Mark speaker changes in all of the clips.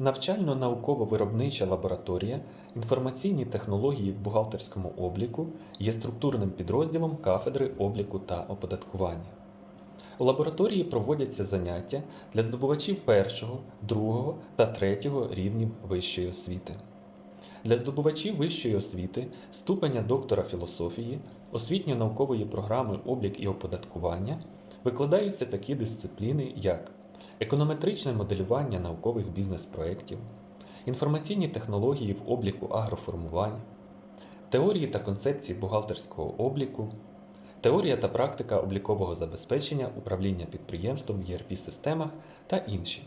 Speaker 1: Навчально-науково-виробнича лабораторія інформаційні технології в бухгалтерському обліку є структурним підрозділом кафедри обліку та оподаткування. У лабораторії проводяться заняття для здобувачів першого, другого та третього рівнів вищої освіти. Для здобувачів вищої освіти ступеня доктора філософії, освітньо-наукової програми облік і оподаткування викладаються такі дисципліни, як економетричне моделювання наукових бізнес-проєктів, інформаційні технології в обліку агроформувань, теорії та концепції бухгалтерського обліку, теорія та практика облікового забезпечення управління підприємством в ERP-системах та інші.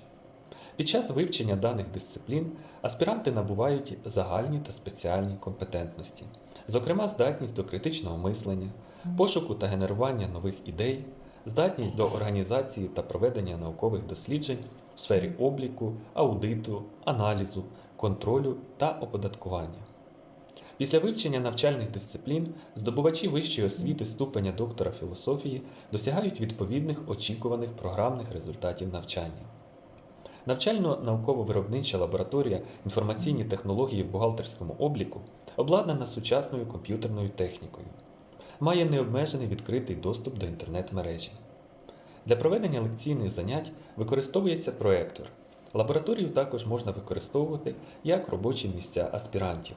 Speaker 1: Під час вивчення даних дисциплін аспіранти набувають загальні та спеціальні компетентності, зокрема здатність до критичного мислення, пошуку та генерування нових ідей, здатність до організації та проведення наукових досліджень в сфері обліку, аудиту, аналізу, контролю та оподаткування. Після вивчення навчальних дисциплін здобувачі вищої освіти ступеня доктора філософії досягають відповідних очікуваних програмних результатів навчання. Навчально-науково-виробнича лабораторія інформаційні технології в бухгалтерському обліку обладнана сучасною комп'ютерною технікою, має необмежений відкритий доступ до інтернет-мережі. Для проведення лекційних занять використовується проектор. Лабораторію також можна використовувати як робочі місця аспірантів.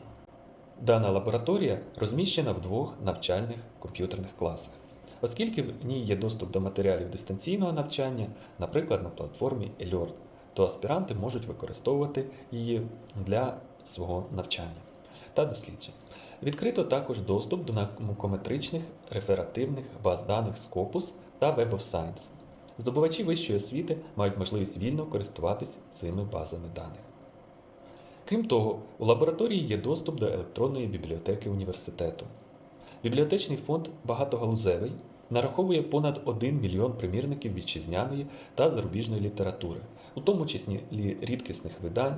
Speaker 1: Дана лабораторія розміщена в двох навчальних комп'ютерних класах, оскільки в ній є доступ до матеріалів дистанційного навчання, наприклад, на платформі eLearn, то аспіранти можуть використовувати її для свого навчання та досліджень. Відкрито також доступ до наукометричних реферативних баз даних Scopus та Web of Science. Здобувачі вищої освіти мають можливість вільно користуватись цими базами даних. Крім того, у лабораторії є доступ до електронної бібліотеки університету. Бібліотечний фонд багатогалузевий нараховує понад 1 мільйон примірників вітчизняної та зарубіжної літератури, у тому числі рідкісних видань,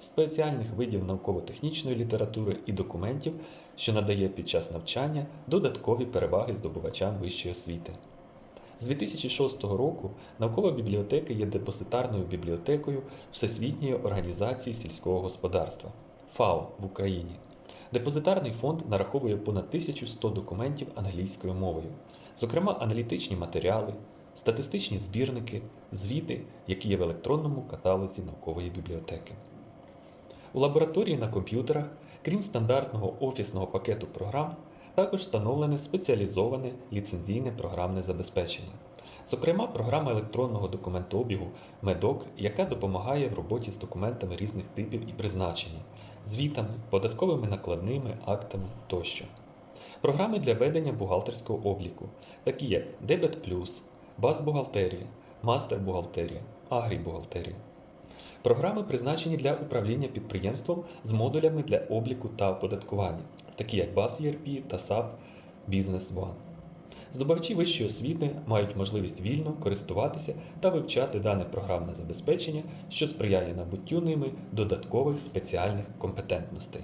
Speaker 1: спеціальних видів науково-технічної літератури і документів, що надає під час навчання додаткові переваги здобувачам вищої освіти. З 2006 року наукова бібліотека є депозитарною бібліотекою Всесвітньої організації сільського господарства ФАО в Україні. Депозитарний фонд нараховує понад 1100 документів англійською мовою, зокрема аналітичні матеріали, статистичні збірники, звіти, які є в електронному каталозі наукової бібліотеки. У лабораторії на комп'ютерах, крім стандартного офісного пакету програм, також встановлене спеціалізоване ліцензійне програмне забезпечення, зокрема, програма електронного документообігу MEDOC, яка допомагає в роботі з документами різних типів і призначення, звітами, податковими накладними, актами тощо. Програми для ведення бухгалтерського обліку, такі як Debit+, Базбухгалтерія, Мастер-бухгалтерія, Агрібухгалтерія. Програми призначені для управління підприємством з модулями для обліку та оподаткування, такі як BAS ERP та SAP Business One. Здобувачі вищої освіти мають можливість вільно користуватися та вивчати дане програмне забезпечення, що сприяє набуттю ними додаткових спеціальних компетентностей.